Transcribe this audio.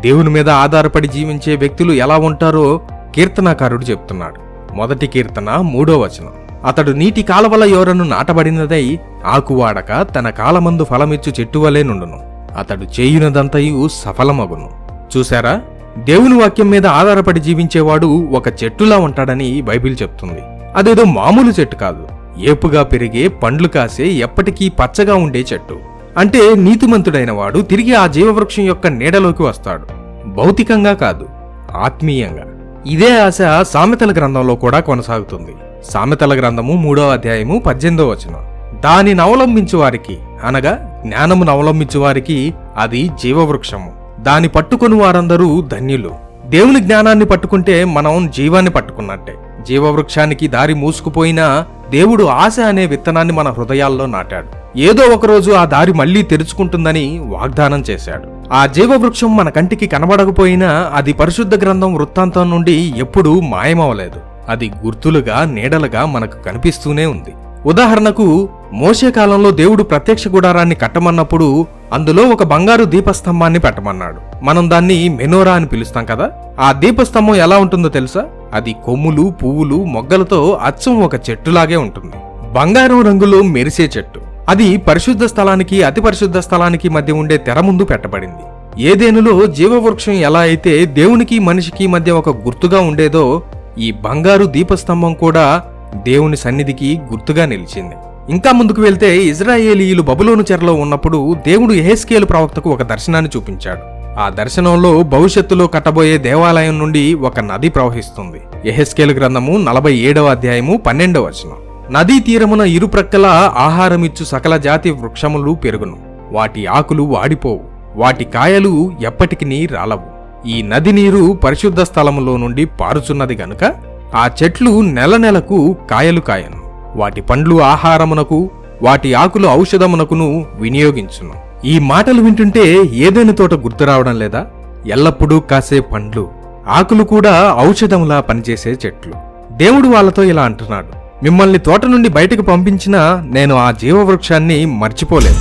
దేవుని మీద ఆధారపడి జీవించే వ్యక్తులు ఎలా ఉంటారో కీర్తనాకారుడు చెప్తున్నాడు. మొదటి కీర్తన మూడో వచనం. అతడు నీటి కాలవల యోరను నాటబడినదై ఆకువాడక తన కాలమందు ఫలమిచ్చు చెట్టువలే నుండును. అతడు చేయునదంతయు సఫలమగును. చూశారా? దేవుని వాక్యం మీద ఆధారపడి జీవించేవాడు ఒక చెట్టులా ఉంటాడని బైబిల్ చెప్తుంది. అదేదో మామూలు చెట్టు కాదు. ఏపుగా పెరిగే పండ్లు కాసే ఎప్పటికీ పచ్చగా ఉండే చెట్టు. అంటే నీతిమంతుడైన వాడు తిరిగి ఆ జీవవృక్షం యొక్క నీడలోకి వస్తాడు. భౌతికంగా కాదు ఆత్మీయంగా. ఇదే ఆశ సామెతల గ్రంథంలో కూడా కొనసాగుతుంది. సామెతల గ్రంథము మూడో అధ్యాయము పద్దెనిమిదో వచనం. దానిని అవలంబించు వారికి అనగా జ్ఞానమును అవలంబించు వారికి అది జీవవృక్షము. దాని పట్టుకొని వారందరూ ధన్యులు. దేవుని జ్ఞానాన్ని పట్టుకుంటే మనం జీవాన్ని పట్టుకున్నట్టే. జీవవృక్షానికి దారి మూసుకుపోయినా దేవుడు ఆశ అనే విత్తనాన్ని మన హృదయాల్లో నాటాడు. ఏదో ఒకరోజు ఆ దారి మళ్ళీ తెరుచుకుంటుందని వాగ్దానం చేశాడు. ఆ జీవవృక్షం మన కంటికి కనబడకపోయినా అది పరిశుద్ధ గ్రంథం వృత్తాంతం నుండి ఎప్పుడూ మాయమవలేదు. అది గుర్తులుగా నీడలుగా మనకు కనిపిస్తూనే ఉంది. ఉదాహరణకు మోసే కాలంలో దేవుడు ప్రత్యక్ష గుడారాన్ని కట్టమన్నప్పుడు అందులో ఒక బంగారు దీపస్తంభాన్ని పెట్టమన్నాడు. మనం దాన్ని మెనోరా అని పిలుస్తాం కదా? ఆ దీపస్తంభం ఎలా ఉంటుందో తెలుసా? అది కొమ్ములు పువ్వులు మొగ్గలతో అచ్చం ఒక చెట్టులాగే ఉంటుంది. బంగారం రంగులో మెరిసే చెట్టు. అది పరిశుద్ధ స్థలానికి అతి పరిశుద్ధ స్థలానికి మధ్య ఉండే తెర ముందు పెట్టబడింది. ఏదేనులో జీవవృక్షం ఎలా అయితే దేవునికి మనిషికి మధ్య ఒక గుర్తుగా ఉండేదో ఈ బంగారు దీపస్తంభం కూడా దేవుని సన్నిధికి గుర్తుగా నిలిచింది. ఇంకా ముందుకు వెళ్తే ఇజ్రాయేలీయులు బబులోను చెరలో ఉన్నప్పుడు దేవుడు ఎహెస్కేలు ప్రవక్తకు ఒక దర్శనాన్ని చూపించాడు. ఆ దర్శనంలో భవిష్యత్తులో కట్టబోయే దేవాలయం నుండి ఒక నది ప్రవహిస్తుంది. ఎహెస్కేల్ గ్రంథము నలభై ఏడవ అధ్యాయము పన్నెండవ వచనం. నదీ తీరమున ఇరుప్రక్కల ఆహారమిచ్చు సకల జాతి వృక్షములు పెరుగును. వాటి ఆకులు వాడిపోవు. వాటి కాయలు ఎప్పటికి రాలవు. ఈ నది నీరు పరిశుద్ధ స్థలములో నుండి పారుచున్నది గనుక ఆ చెట్లు నెల నెలకు కాయలు కాయను. వాటి పండ్లు ఆహారమునకు వాటి ఆకులు ఔషధమునకును వినియోగించును. ఈ మాటలు వింటుంటే ఏదైనా తోట గుర్తు రావడం లేదా? ఎల్లప్పుడూ కాసే పండ్లు ఆకులు కూడా ఔషధంలా పనిచేసే చెట్లు. దేవుడు వాళ్ళతో ఇలా అంటున్నాడు మిమ్మల్ని తోట నుండి బయటకు పంపించినా నేను ఆ జీవవృక్షాన్ని మర్చిపోలేదు